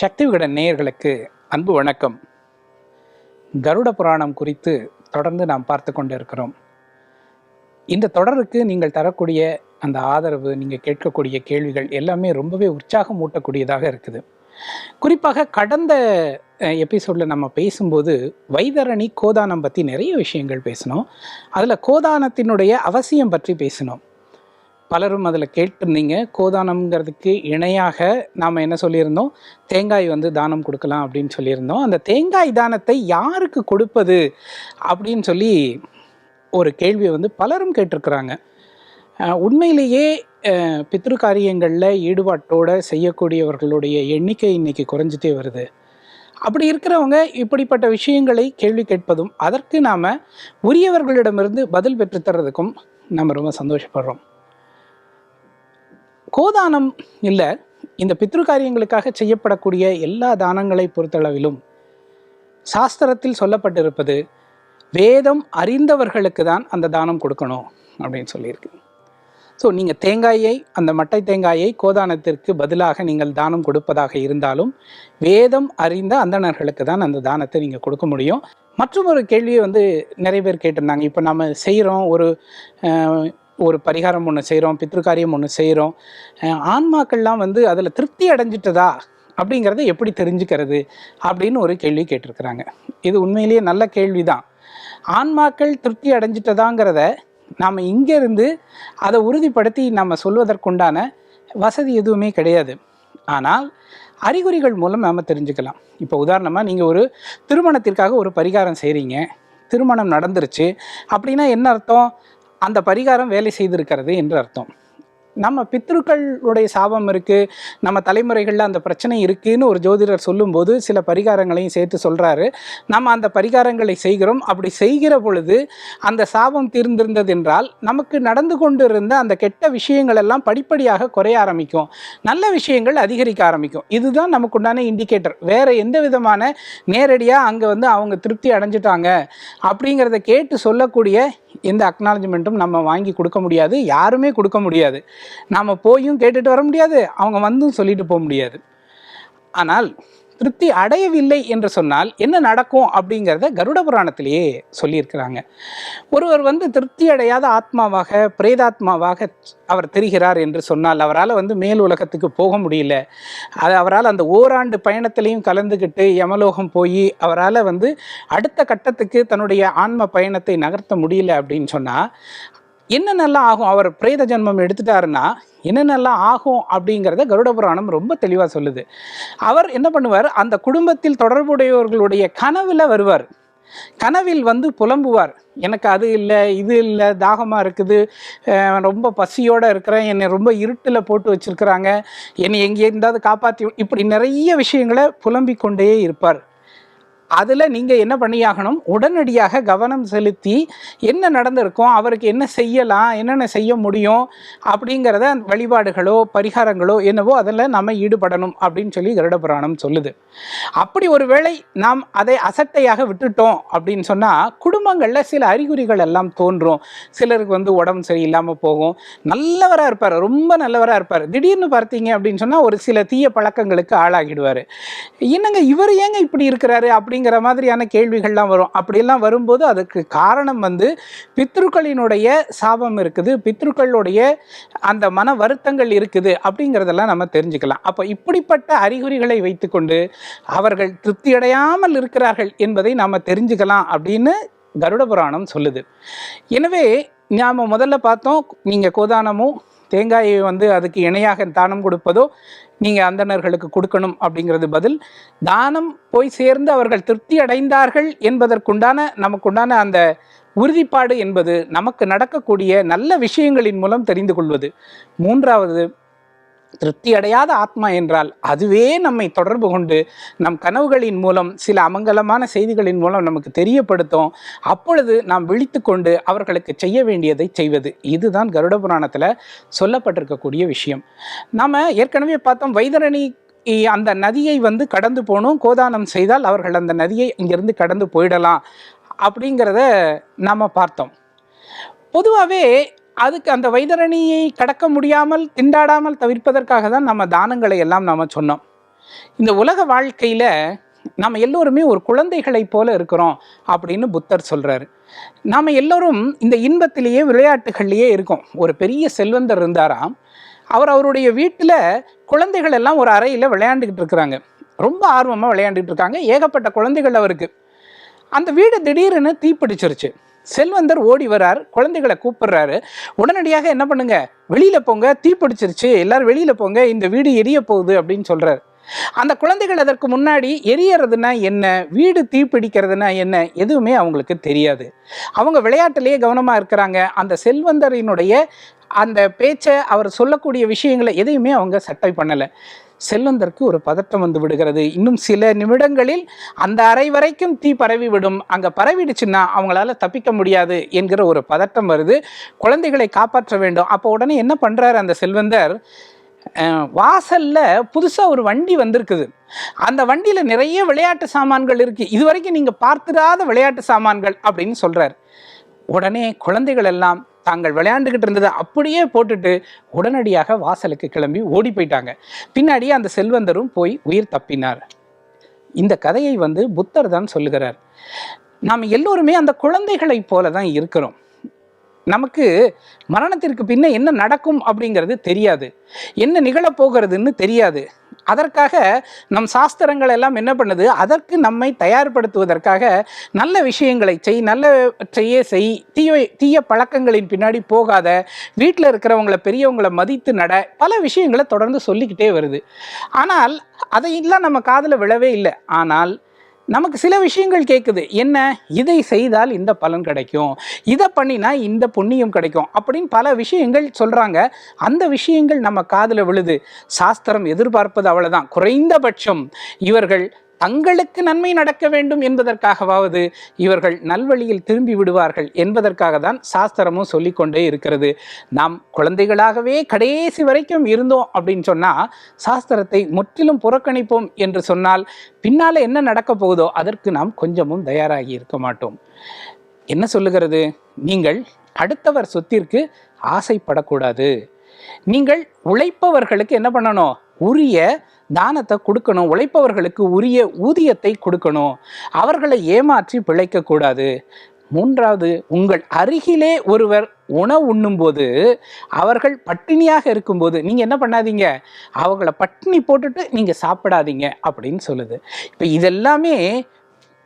சக்தி விகடன் நேயர்களுக்கு அன்பு வணக்கம். கருட புராணம் குறித்து தொடர்ந்து நாம் பார்த்து கொண்டிருக்கிறோம். இந்த தொடருக்கு நீங்கள் தரக்கூடிய அந்த ஆதரவு நீங்கள் கேட்கக்கூடிய கேள்விகள் எல்லாமே ரொம்பவே உற்சாகம் ஊட்டக்கூடியதாக இருக்குது. குறிப்பாக கடந்த எபிசோடில் நம்ம பேசும்போது வைதரணி கோதானம் பற்றி நிறைய விஷயங்கள் பேசினோம். அதில் கோதானத்தினுடைய அவசியம் பற்றி பேசினோம். பலரும் அதில் கேட்டிருந்தீங்க. கோதானம்ங்கிறதுக்கு இணையாக நாம் என்ன சொல்லியிருந்தோம்? தேங்காய் வந்து தானம் கொடுக்கலாம் அப்படின்னு சொல்லியிருந்தோம். அந்த தேங்காய் தானத்தை யாருக்கு கொடுப்பது? அப்படின்னு சொல்லி ஒரு கேள்வியை வந்து பலரும் கேட்டிருக்கிறாங்க. உண்மையிலேயே பித்ரு காரியங்களில் ஈடுபாட்டோடு செய்யக்கூடியவர்களுடைய எண்ணிக்கை இன்றைக்கி குறைஞ்சிட்டே வருது. அப்படி இருக்கிறவங்க இப்படிப்பட்ட விஷயங்களை கேள்வி கேட்பதும் அதற்கு நாம் உரியவர்களிடமிருந்து பதில் பெற்றுத்தர்றதுக்கும் நம்ம ரொம்ப சந்தோஷப்படுறோம். கோதானம் இல்லை இந்த பித்ரு காரியங்களுக்காக செய்யப்படக்கூடிய எல்லா தானங்களை பொறுத்தளவிலும் சாஸ்திரத்தில் சொல்லப்பட்டிருப்பது வேதம் அறிந்தவர்களுக்கு தான் அந்த தானம் கொடுக்கணும் அப்படின்னு சொல்லியிருக்கு. ஸோ நீங்கள் தேங்காயை அந்த மட்டை தேங்காயை கோதானத்திற்கு பதிலாக நீங்கள் தானம் கொடுப்பதாக இருந்தாலும் வேதம் அறிந்த அந்தணர்களுக்கு தான் அந்த தானத்தை நீங்கள் கொடுக்க முடியும். மற்றும் ஒரு கேள்வியை வந்து நிறைய பேர் கேட்டிருந்தாங்க. இப்போ நம்ம செய்கிறோம் ஒரு ஒரு பரிகாரம் ஒன்று செய்கிறோம் பித்ருக்காரியம் ஒன்று செய்கிறோம் ஆன்மாக்கள்லாம் வந்து அதில் திருப்தி அடைஞ்சிட்டதா? அப்படிங்கிறத எப்படி தெரிஞ்சுக்கிறது? அப்படின்னு ஒரு கேள்வி கேட்டிருக்கிறாங்க. இது உண்மையிலேயே நல்ல கேள்வி தான் ஆன்மாக்கள் திருப்தி அடைஞ்சிட்டதாங்கிறத நாம் இங்கேருந்து அதை உறுதிப்படுத்தி நம்ம சொல்வதற்குண்டான வசதி எதுவுமே கிடையாது. ஆனால் அறிகுறிகள் மூலம் நாம் தெரிஞ்சுக்கலாம். இப்போ உதாரணமாக நீங்கள் ஒரு திருமணத்திற்காக ஒரு பரிகாரம் செய்கிறீங்க திருமணம் நடந்துருச்சு. அப்படின்னா என்ன அர்த்தம்? அந்த பரிகாரம் வேலை செய்திருக்கிறது என்று அர்த்தம். நம்ம பித்ருக்களுடைய சாபம் இருக்குது நம்ம தலைமுறைகளில் அந்த பிரச்சனை இருக்குதுன்னு ஒரு ஜோதிடர் சொல்லும்போது சில பரிகாரங்களையும் சேர்த்து சொல்கிறாரு நம்ம அந்த பரிகாரங்களை செய்கிறோம். அப்படி செய்கிற பொழுது அந்த சாபம் தீர்ந்திருந்தது என்றால் நமக்கு நடந்து கொண்டு இருந்த அந்த கெட்ட விஷயங்கள் எல்லாம் படிப்படியாக குறைய ஆரம்பிக்கும். நல்ல விஷயங்கள் அதிகரிக்க ஆரம்பிக்கும். இதுதான் நமக்கு உண்டான இண்டிகேட்டர் வேறு எந்த விதமான நேரடியாக அங்கே வந்து அவங்க திருப்தி அடைஞ்சிட்டாங்க அப்படிங்கிறத கேட்டு சொல்லக்கூடிய எந்த அக்னாலஜ்மெண்ட்டும் நம்ம வாங்கி கொடுக்க முடியாது யாருமே கொடுக்க முடியாது. நாம் போயும் கேட்டுட்டு வர முடியாது அவங்க வந்தும் சொல்லிட்டு போக முடியாது. ஆனால் திருப்தி அடையவில்லை என்று சொன்னால் என்ன நடக்கும் அப்படிங்கிறத கருட புராணத்திலேயே சொல்லியிருக்கிறாங்க. ஒருவர் வந்து திருப்தி அடையாத ஆத்மாவாக பிரேதாத்மாவாக அவர் தெரிகிறார் என்று சொன்னால் அவரால் வந்து மேல் உலகத்துக்கு போக முடியல. அது அவரால் அந்த ஓராண்டு பயணத்திலையும் கலந்துக்கிட்டு யமலோகம் போய் அவரால் வந்து அடுத்த கட்டத்துக்கு தன்னுடைய ஆன்ம பயணத்தை நகர்த்த முடியல அப்படின்னு சொன்னால் என்னென்னலாம் ஆகும்? அவர் பிரேத ஜென்மம் எடுத்துட்டாருன்னா என்னென்னலாம் ஆகும் அப்படிங்கிறத கருட புராணம் ரொம்ப தெளிவாக சொல்லுது. அவர் என்ன பண்ணுவார்? அந்த குடும்பத்தில் தொடர்புடையவர்களுடைய கனவில் வருவார். கனவில் வந்து புலம்புவார். எனக்கு அது இல்லை இது இல்லை தாகமாக இருக்குது. ரொம்ப பசியோடு இருக்கிறேன். என்னை ரொம்ப இருட்டில் போட்டு வச்சுருக்கிறாங்க. என்னை எங்கே இருந்தாவது காப்பாற்றி இப்படி நிறைய விஷயங்களை புலம்பிக் கொண்டே இருப்பார். அதில் நீங்கள் என்ன பண்ணியாகணும்? உடனடியாக கவனம் செலுத்தி என்ன நடந்திருக்கும்? அவருக்கு என்ன செய்யலாம்? என்னென்ன செய்ய முடியும்? அப்படிங்கிறத வழிபாடுகளோ பரிகாரங்களோ என்னவோ அதில் நம்ம ஈடுபடணும் அப்படின்னு சொல்லி கருட புராணம் சொல்லுது. அப்படி ஒருவேளை நாம் அதை அசட்டையாக விட்டுட்டோம் அப்படின்னு சொன்னால் குடும்பங்களில் சில அறிகுறிகள் எல்லாம் தோன்றும். சிலருக்கு வந்து உடம்பு சரியில்லாமல் போகும். நல்லவராக இருப்பார். ரொம்ப நல்லவராக இருப்பார். திடீர்னு பார்த்தீங்க அப்படின்னு சொன்னால் ஒரு சில தீய பழக்கங்களுக்கு ஆளாகிடுவார். என்னங்க இவர் ஏங்க இப்படி இருக்கிறாரு? அப்படி அப்படிங்கிற மாதிரியான கேள்விகள்லாம் வரும். அப்படியெல்லாம் வரும்போது அதுக்கு காரணம் வந்து பித்ருக்களினுடைய சாபம் இருக்குது. பித்ருக்களுடைய அந்த மன வருத்தங்கள் இருக்குது அப்படிங்கிறதெல்லாம் நம்ம தெரிஞ்சுக்கலாம். அப்போ இப்படிப்பட்ட அறிகுறிகளை வைத்துக்கொண்டு அவர்கள் திருப்தியடையாமல் இருக்கிறார்கள் என்பதை நாம் தெரிஞ்சுக்கலாம் அப்படின்னு கருட புராணம் சொல்லுது. எனவே நாம் முதல்ல பார்த்தோம் நீங்கள் கோதானமும் தேங்காயை வந்து அதுக்கு இணையாக தானம் கொடுப்பதோ நீங்கள் அந்தணர்களுக்கு கொடுக்கணும் அப்படிங்கிறது பதில். தானம் போய் சேர்ந்து அவர்கள் திருப்தி அடைந்தார்கள் என்பதற்குண்டான நமக்குண்டான அந்த உறுதிப்பாடு என்பது நமக்கு நடக்கக்கூடிய நல்ல விஷயங்களின் மூலம் தெரிந்து கொள்வது. மூன்றாவது திருப்தி அடையாத ஆத்மா என்றால் அதுவே நம்மை தொடர்பு கொண்டு நம் கனவுகளின் மூலம் சில அமங்கலமான செய்திகளின் மூலம் நமக்கு தெரியப்படுத்தும். அப்பொழுது நாம் விழித்து கொண்டு அவர்களுக்கு செய்ய வேண்டியதை செய்வது. இதுதான் கருட புராணத்தில் சொல்லப்பட்டிருக்கக்கூடிய விஷயம். நாம் ஏற்கனவே பார்த்தோம் வைதரணி அந்த நதியை வந்து கடந்து போகணும். கோதானம் செய்தால் அவர்கள் அந்த நதியை இங்கிருந்து கடந்து போயிடலாம். அப்படிங்கிறத நாம் பார்த்தோம். பொதுவாகவே அதுக்கு அந்த வைதரணியை கடக்க முடியாமல் திண்டாடாமல் தவிர்ப்பதற்காக தான் நம்ம தானங்களை எல்லாம் நாம் சொன்னோம். இந்த உலக வாழ்க்கையில் நம்ம எல்லோருமே ஒரு குழந்தைகளைப் போல இருக்கிறோம் அப்படின்னு புத்தர் சொல்கிறார் நாம் எல்லோரும் இந்த இன்பத்திலேயே விளையாட்டுகள்லேயே இருக்கோம். ஒரு பெரிய செல்வந்தர் இருந்தாராம் அவர் அவருடைய வீட்டில் குழந்தைகள் எல்லாம் ஒரு அறையில் விளையாண்டுக்கிட்டு இருக்கிறாங்க. ரொம்ப ஆர்வமாக விளையாண்டுட்டு இருக்காங்க. ஏகப்பட்ட குழந்தைகள் அவருக்கு. அந்த வீடு திடீர்னு தீப்பிடிச்சிருச்சு. செல்வந்தர் ஓடி வரார் குழந்தைகளை கூப்பிடுறாரு. உடனடியாக என்ன பண்ணுங்க? வெளியில போங்க தீப்பிடிச்சிருச்சு எல்லாரும் வெளியில போங்க இந்த வீடு எரிய போகுது அப்படின்னு சொல்றாரு. அந்த குழந்தைகள் அதற்கு முன்னாடி எரியறதுனா என்ன? வீடு தீப்பிடிக்கிறதுனா என்ன? எதுவுமே அவங்களுக்கு தெரியாது. அவங்க விளையாட்டுலேயே கவனமாக இருக்கிறாங்க. அந்த செல்வந்தரினுடைய அந்த பேச்சை அவர் சொல்லக்கூடிய விஷயங்களை எதையுமே அவங்க சட்டை பண்ணலை. செல்வந்தருக்கு ஒரு பதட்டம் வந்து விடுகிறது. இன்னும் சில நிமிடங்களில் அந்த அறை வரைக்கும் தீ பரவி விடும். அங்கே பரவிடுச்சுன்னா அவங்களால தப்பிக்க முடியாது என்கிற ஒரு பதட்டம் வருது. குழந்தைகளை காப்பாற்ற வேண்டும். அப்போ உடனே என்ன பண்ணுறாரு அந்த செல்வந்தர்? வாசல்ல புதுசாக ஒரு வண்டி வந்திருக்குது. அந்த வண்டியில் நிறைய விளையாட்டு சாமான்கள் இருக்கு. இது வரைக்கும் நீங்கள் பார்த்திராத விளையாட்டு சாமான்கள் அப்படின்னு சொல்கிறார் உடனே குழந்தைகள் எல்லாம் தாங்கள் விளையாண்டுக்கிட்டு இருந்ததை அப்படியே போட்டுட்டு உடனடியாக வாசலுக்கு கிளம்பி ஓடி போயிட்டாங்க. பின்னாடியே அந்த செல்வந்தரும் போய் உயிர் தப்பினார். இந்த கதையை வந்து புத்தர் தான் சொல்லுகிறார். நாம் எல்லோருமே அந்த குழந்தைகளைப் போல தான் இருக்கிறோம். நமக்கு மரணத்திற்கு பின்ன என்ன நடக்கும் அப்படிங்கிறது தெரியாது. என்ன நிகழப்போகிறதுன்னு தெரியாது. அதற்காக நம் சாஸ்திரங்கள் எல்லாம் என்ன பண்ணுது? அதற்கு நம்மை தயார்படுத்துவதற்காக நல்ல விஷயங்களை செய் நல்லவற்றையே செய் தீய தீய பழக்கங்களின் பின்னாடி போகாத வீட்டில் இருக்கிறவங்கள பெரியவங்களை மதித்து நட பல விஷயங்களை தொடர்ந்து சொல்லிக்கிட்டே வருது. ஆனால் அதையெல்லாம் நம்ம காதில் விழவே இல்லை. ஆனால் நமக்கு சில விஷயங்கள் கேட்குது என்ன? இதை செய்தால் இந்த பலன் கிடைக்கும். இதை பண்ணினா இந்த புண்ணியம் கிடைக்கும். அப்படின்னு பல விஷயங்கள் சொல்கிறாங்க அந்த விஷயங்கள் நம்ம காதில் விழுது. சாஸ்திரம் எதிர்பார்ப்பது அவ்வளோதான் குறைந்தபட்சம் இவர்கள் தங்களுக்கு நன்மை நடக்க வேண்டும் என்பதற்காகவாவது இவர்கள் நல்வழியில் திரும்பி விடுவார்கள் என்பதற்காக தான் சாஸ்திரமும் சொல்லிக்கொண்டே இருக்கிறது. நாம் குழந்தைகளாகவே கடைசி வரைக்கும் இருந்தோம் அப்படின்னு சொன்னால் சாஸ்திரத்தை முற்றிலும் புறக்கணிப்போம் என்று சொன்னால் பின்னால் என்ன நடக்க போகுதோ அதற்கு நாம் கொஞ்சமும் தயாராகி இருக்க மாட்டோம். என்ன சொல்லுகிறது? நீங்கள் அடுத்தவர் சொத்திற்கு ஆசைப்படக்கூடாது. நீங்கள் உழைப்பவர்களுக்கு என்ன பண்ணணும்? உரிய தானத்தை கொடுக்கணும் உழைப்பவர்களுக்கு உரிய ஊதியத்தை கொடுக்கணும். அவர்களை ஏமாற்றி பிழைக்கக்கூடாது மூன்றாவது உங்கள் அருகிலே ஒருவர் உணவு உண்ணும்போது அவர்கள் பட்டினியாக இருக்கும்போது நீங்கள் என்ன பண்ணாதீங்க? அவங்கள பட்டினி போட்டுட்டு நீங்கள் சாப்பிடாதீங்க அப்படின்னு சொல்லுது. இப்போ இதெல்லாமே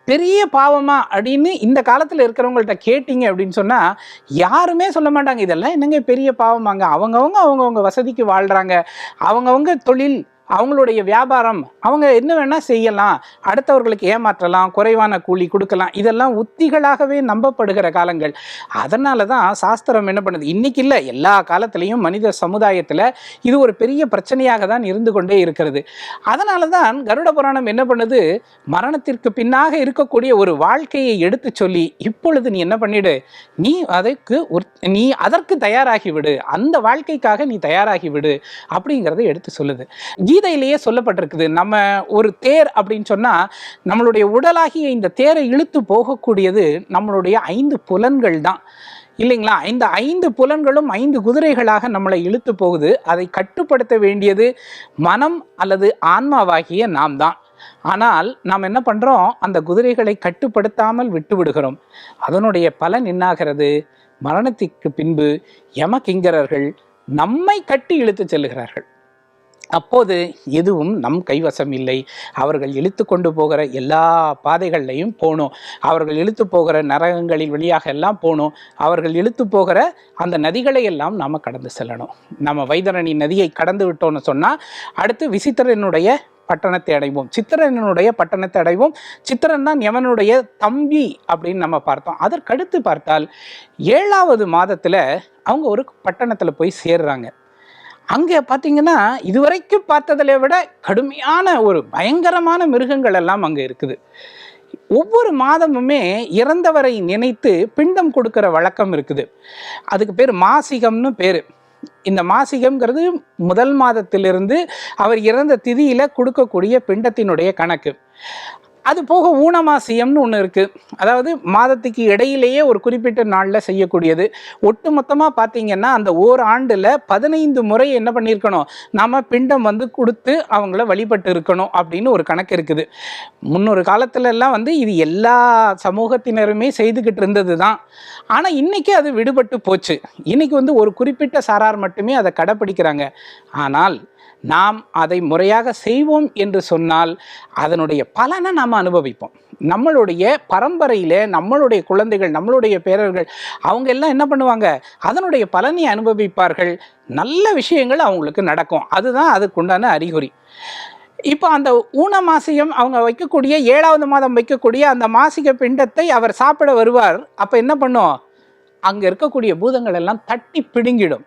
பெரிய பாவமா அப்படின்னு இந்த காலத்தில் இருக்கிறவங்கள்ட்ட கேட்டீங்க அப்படின்னு சொன்னால் யாருமே சொல்ல மாட்டாங்க. இதெல்லாம் என்னங்க பெரிய பாவமாங்க? அவங்கவுங்க அவங்கவுங்க வசதிக்கு வாழ்கிறாங்க அவங்கவுங்க தொழில் அவங்களுடைய வியாபாரம் அவங்க என்ன வேணால் செய்யலாம். அடுத்தவர்களுக்கு ஏமாற்றலாம் குறைவான கூலி கொடுக்கலாம். இதெல்லாம் உத்திகளாகவே நம்பப்படுகிற காலங்கள். அதனால தான் சாஸ்திரம் என்ன பண்ணுது? இன்னைக்கு இல்லை எல்லா காலத்திலையும் மனித சமுதாயத்தில் இது ஒரு பெரிய பிரச்சனையாக தான் இருந்து கொண்டே இருக்கிறது. அதனால தான் கருட புராணம் என்ன பண்ணுது? மரணத்திற்கு பின்னாக இருக்கக்கூடிய ஒரு வாழ்க்கையை எடுத்து சொல்லி இப்பொழுது நீ என்ன பண்ணிடு? நீ அதற்கு நீ அதற்கு தயாராகி விடு அந்த வாழ்க்கைக்காக நீ தயாராகி விடு அப்படிங்கிறத எடுத்து சொல்லுது. கீதையிலேயே சொல்லப்பட்டிருக்குது. நம்ம ஒரு தேர் அப்படின்னு சொன்னால் நம்மளுடைய உடலாகிய இந்த தேரை இழுத்து போகக்கூடியது நம்மளுடைய ஐந்து புலன்கள் தான். இல்லைங்களா? இந்த ஐந்து புலன்களும் ஐந்து குதிரைகளாக நம்மளை இழுத்து போகுது. அதை கட்டுப்படுத்த வேண்டியது மனம் அல்லது ஆன்மாவாகிய நாம் தான். ஆனால் நாம் என்ன பண்ணுறோம் அந்த குதிரைகளை கட்டுப்படுத்தாமல் விட்டு விடுகிறோம். அதனுடைய பலன் என்னாகிறது? மரணத்திற்கு பின்பு யமகிங்கரர்கள் நம்மை கட்டி இழுத்து செல்கிறார்கள் அப்போது எதுவும் நம் கைவசம் இல்லை அவர்கள் இழுத்து கொண்டு போகிற எல்லா பாதைகள்லையும் போகணும் அவர்கள் இழுத்து போகிற நரகங்களின் வழியாக எல்லாம் போகணும் அவர்கள் இழுத்து போகிற அந்த நதிகளை எல்லாம் நாம் கடந்து செல்லணும். நம்ம வைதரணி நதியை கடந்து விட்டோம்னு சொன்னால் அடுத்து விசித்திரனுடைய பட்டணத்தை அடைவோம். சித்திரனுடைய பட்டணத்தை அடைவோம். சித்திரன் தான் எவனுடைய தம்பி அப்படின்னு நம்ம பார்த்தோம். அதற்கடுத்து பார்த்தால் ஏழாவது மாதத்தில் அவங்க ஒரு பட்டணத்தில் போய் சேர்றாங்க. அங்கே பார்த்தீங்கன்னா இதுவரைக்கும் பார்த்ததில் விட கடுமையான ஒரு பயங்கரமான மிருகங்கள் எல்லாம் அங்கே இருக்குது. ஒவ்வொரு மாதமுமே இறந்தவரை நினைத்து பிண்டம் கொடுக்கிற வழக்கம் இருக்குது. அதுக்கு பேர் மாசிகம்னு பேர். இந்த மாசிகம்ங்கிறது முதல் மாதத்திலிருந்து அவர் இறந்த திதியில் கொடுக்கக்கூடிய பிண்டத்தினுடைய கணக்கு. அது போக ஊனமாசியம்னு ஒன்று இருக்குது அதாவது மாதத்துக்கு இடையிலேயே ஒரு குறிப்பிட்ட நாளில் செய்யக்கூடியது. ஒட்டு மொத்தமாக பார்த்தீங்கன்னா அந்த ஓர் ஆண்டில் பதினைந்து முறை என்ன பண்ணியிருக்கணும்? நம்ம பிண்டம் வந்து கொடுத்து அவங்கள வழிபட்டு இருக்கணும் அப்படின்னு ஒரு கணக்கு இருக்குது. முன்னொரு காலத்துலலாம் வந்து இது எல்லா சமூகத்தினருமே செய்துக்கிட்டு இருந்தது தான் ஆனால் இன்றைக்கி அது விடுபட்டு போச்சு. இன்றைக்கி வந்து ஒரு குறிப்பிட்ட சாரார் மட்டுமே அதை கடைப்பிடிக்கிறாங்க. ஆனால் நாம் அதை முறையாக செய்வோம் என்று சொன்னால் அதனுடைய பலனை நாம் அனுபவிப்போம். நம்மளுடைய பரம்பரையில் நம்மளுடைய குழந்தைகள் நம்மளுடைய பேரர்கள் அவங்க எல்லாம் என்ன பண்ணுவாங்க? அதனுடைய பலனை அனுபவிப்பார்கள். நல்ல விஷயங்கள் அவங்களுக்கு நடக்கும். அதுதான் அதுக்குண்டான அறிகுறி. இப்போ அந்த ஊன மாசியம் அவங்க வைக்கக்கூடிய ஏழாவது மாதம் வைக்கக்கூடிய அந்த மாசிக பிண்டத்தை அவர் சாப்பிட வருவார். அப்போ என்ன பண்ணும்? அங்கே இருக்கக்கூடிய பூதங்கள் எல்லாம் தட்டி பிடுங்கிடும்.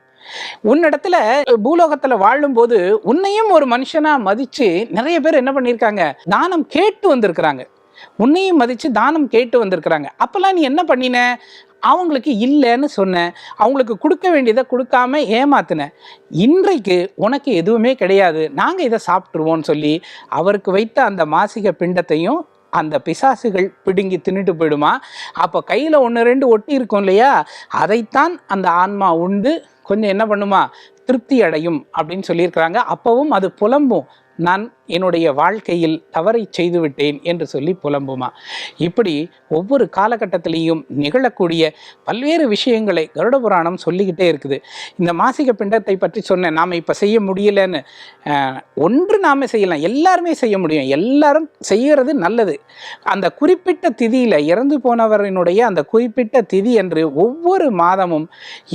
உன்னிடத்துல பூலோகத்துல வாழும்போது உன்னையும் ஒரு மனுஷனா மதிச்சு நிறைய பேர் என்ன பண்ணியிருக்காங்க தானம் கேட்டு வந்திருக்கிறாங்க. உன்னையும் மதிச்சு தானம் கேட்டு வந்திருக்கிறாங்க. அப்பெல்லாம் நீ என்ன பண்ணின? அவங்களுக்கு இல்லைன்னு சொன்ன. அவங்களுக்கு கொடுக்க வேண்டியதை கொடுக்காம ஏமாத்தின. இன்றைக்கு உனக்கு எதுவுமே கிடையாது. நாங்கள் இதை சாப்பிட்ருவோம்னு சொல்லி அவருக்கு வைத்த அந்த மாசிக பிண்டத்தையும் அந்த பிசாசுகள் பிடுங்கி தின்னுட்டு போயிடுமா? அப்போ கையில் ஒன்று ரெண்டு ஒட்டி இருக்கும் இல்லையா? அதைத்தான் அந்த ஆன்மா உண்டு. கொஞ்சம் என்ன பண்ணுமா? திருப்தி அடையும் அப்படின்னு சொல்லியிருக்கிறாங்க. அப்பவும் அது புலம்பும். நான் என்னுடைய வாழ்க்கையில் தவறை செய்துவிட்டேன் என்று சொல்லி புலம்புமா? இப்படி ஒவ்வொரு காலகட்டத்திலையும் நிகழக்கூடிய பல்வேறு விஷயங்களை கருட புராணம் சொல்லிக்கிட்டே இருக்குது. இந்த மாசிக பிண்டத்தை பற்றி சொன்னேன். நாம் இப்போ செய்ய முடியலன்னு. ஒன்று நாம் செய்யலாம். எல்லாருமே செய்ய முடியும். எல்லாரும் செய்கிறது நல்லது. அந்த குறிப்பிட்ட திதியில் இறந்து போனவரினுடைய அந்த குறிப்பிட்ட திதி என்று ஒவ்வொரு மாதமும்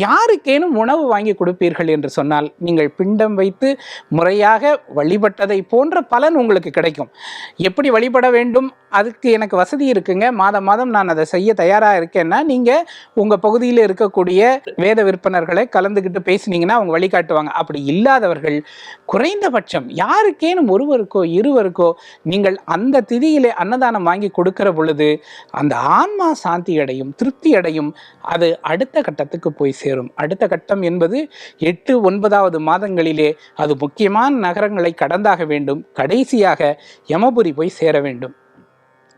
யாருக்கேனும் உணவு வாங்கி கொடுப்பீர்கள் என்று சொன்னால் நீங்கள் பிண்டம் வைத்து முறையாக வழிபட்டதை போன்ற பலன் உங்களுக்கு கிடைக்கும். எப்படி வழிபட வேண்டும்? அதுக்கு எனக்கு வசதி இருக்குங்க. மாதம் மாதம் நான் அதை செய்ய தயாராக இருக்கேன்னா நீங்கள் உங்கள் பகுதியில் இருக்கக்கூடிய வேத விற்பனர்களை கலந்துக்கிட்டு பேசுனீங்கன்னா அவங்க வழிகாட்டுவாங்க. அப்படி இல்லாதவர்கள் குறைந்தபட்சம் யாருக்கேனும் ஒருவருக்கோ இருவருக்கோ நீங்கள் அந்த திதியிலே அன்னதானம் வாங்கி கொடுக்கிற பொழுது அந்த ஆன்மா சாந்தி அடையும் திருப்தி அடையும் அது அடுத்த கட்டத்துக்கு போய் சேரும். அடுத்த கட்டம் என்பது எட்டு ஒன்பதாவது மாதங்களிலே அது முக்கியமான நகரங்களை கடந்தாக வேண்டும். கடைசியாக யமபுரி போய் சேர வேண்டும்.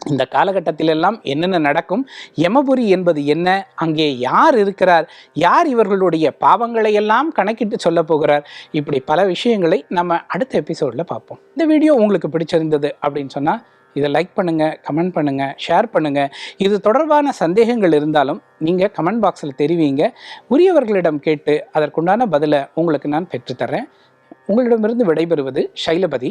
இந்த காலகட்டத்திலெல்லாம் என்னென்ன நடக்கும்? யமபுரி என்பது என்ன? அங்கே யார் இருக்கிறார்? யார் இவர்களுடைய பாவங்களை எல்லாம் கணக்கிட்டு சொல்ல போகிறார்? இப்படி பல விஷயங்களை நம்ம அடுத்த எபிசோடில் பார்ப்போம். இந்த வீடியோ உங்களுக்கு பிடிச்சிருந்தது அப்படின்னு சொன்னால் இதை லைக் பண்ணுங்கள் கமெண்ட் பண்ணுங்கள் ஷேர் பண்ணுங்கள் இது தொடர்பான சந்தேகங்கள் இருந்தாலும் நீங்கள் கமெண்ட் பாக்ஸில் தெரிவிங்க. உரியவர்களிடம் கேட்டு அதற்குண்டான பதிலை உங்களுக்கு நான் பெற்றுத்தரேன் உங்களிடமிருந்து விடைபெறுவது சைலபதி